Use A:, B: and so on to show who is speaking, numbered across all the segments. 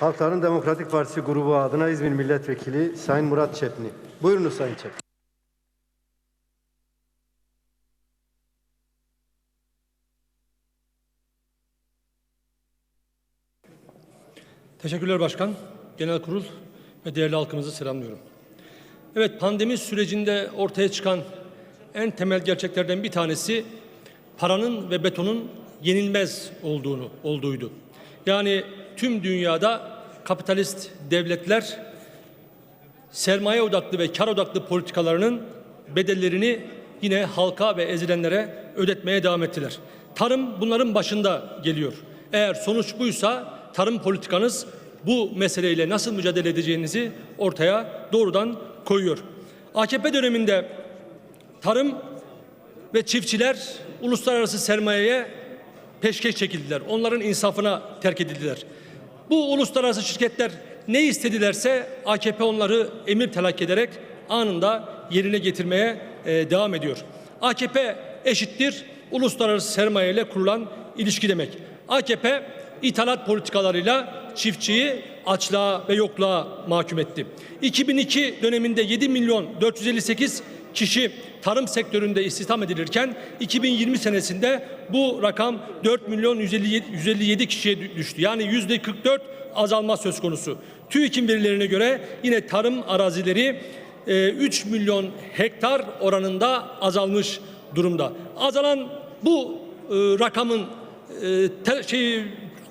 A: Halkların Demokratik Partisi grubu adına İzmir Milletvekili Sayın Murat Çepni. Buyurunuz Sayın Çepni.
B: Teşekkürler Başkan, Genel Kurul ve değerli halkımızı selamlıyorum. Evet pandemi sürecinde ortaya çıkan en temel gerçeklerden bir tanesi paranın ve betonun yenilmez olduğunu olduğuydu. Yani tüm dünyada kapitalist devletler sermaye odaklı ve kar odaklı politikalarının bedellerini yine halka ve ezilenlere ödetmeye devam ettiler. Tarım bunların başında geliyor. Eğer sonuç buysa tarım politikanız bu meseleyle nasıl mücadele edeceğinizi ortaya doğrudan koyuyor. AKP döneminde tarım ve çiftçiler uluslararası sermayeye peşkeş çekildiler. Onların insafına terk edildiler. Bu uluslararası şirketler ne istedilerse AKP onları emir telak ederek anında yerine getirmeye e, devam ediyor. AKP eşittir uluslararası sermaye ile kurulan ilişki demek. AKP ithalat politikalarıyla çiftçiyi açlığa ve yokluğa mahkum etti. 2002 döneminde 7 milyon 458 kişi tarım sektöründe istihdam edilirken 2020 senesinde bu rakam 4 milyon 157, 157 kişiye düştü. Yani yüzde 44 azalma söz konusu. TÜİK'in verilerine göre yine tarım arazileri e, 3 milyon hektar oranında azalmış durumda. Azalan bu e, rakamın e, ter, şey,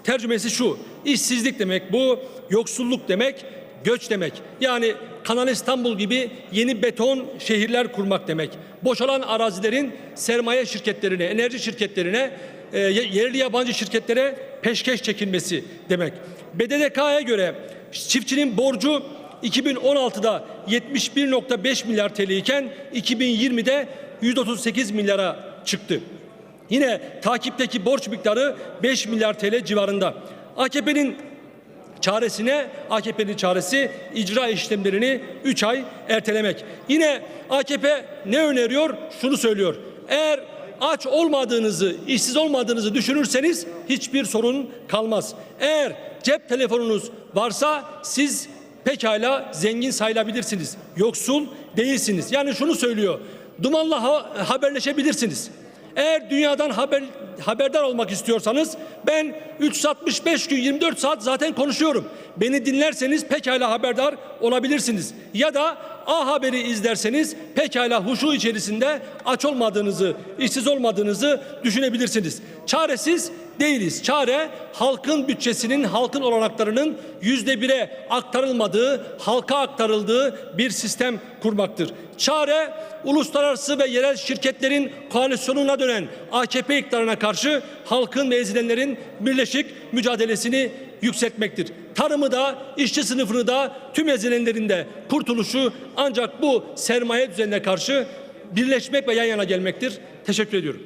B: tercümesi şu. İşsizlik demek bu, yoksulluk demek, göç demek. Yani Kanal İstanbul gibi yeni beton şehirler kurmak demek. Boşalan arazilerin sermaye şirketlerine, enerji şirketlerine, e, yerli yabancı şirketlere peşkeş çekilmesi demek. BDDK'ya göre çiftçinin borcu 2016'da 71.5 milyar TL iken 2020'de 138 milyara çıktı. Yine takipteki borç miktarı 5 milyar TL civarında. AKP'nin çaresine AKP'nin çaresi icra işlemlerini 3 ay ertelemek. Yine AKP ne öneriyor? Şunu söylüyor. Eğer aç olmadığınızı, işsiz olmadığınızı düşünürseniz hiçbir sorun kalmaz. Eğer cep telefonunuz varsa siz pekala zengin sayılabilirsiniz. Yoksul değilsiniz. Yani şunu söylüyor. Dumanla ha- haberleşebilirsiniz. Eğer dünyadan haber, haberdar olmak istiyorsanız ben 365 gün 24 saat zaten konuşuyorum. Beni dinlerseniz pekala haberdar olabilirsiniz. Ya da A Haber'i izlerseniz pekala huşu içerisinde aç olmadığınızı, işsiz olmadığınızı düşünebilirsiniz. Çaresiz değiliz. Çare halkın bütçesinin, halkın olanaklarının yüzde bire aktarılmadığı, halka aktarıldığı bir sistem kurmaktır. Çare uluslararası ve yerel şirketlerin koalisyonuna dönen AKP iktidarına karşı halkın ve ezilenlerin birleşik mücadelesini yükseltmektir. Tarımı da, işçi sınıfını da, tüm ezilenlerin de kurtuluşu ancak bu sermaye düzenine karşı birleşmek ve yan yana gelmektir. Teşekkür ediyorum.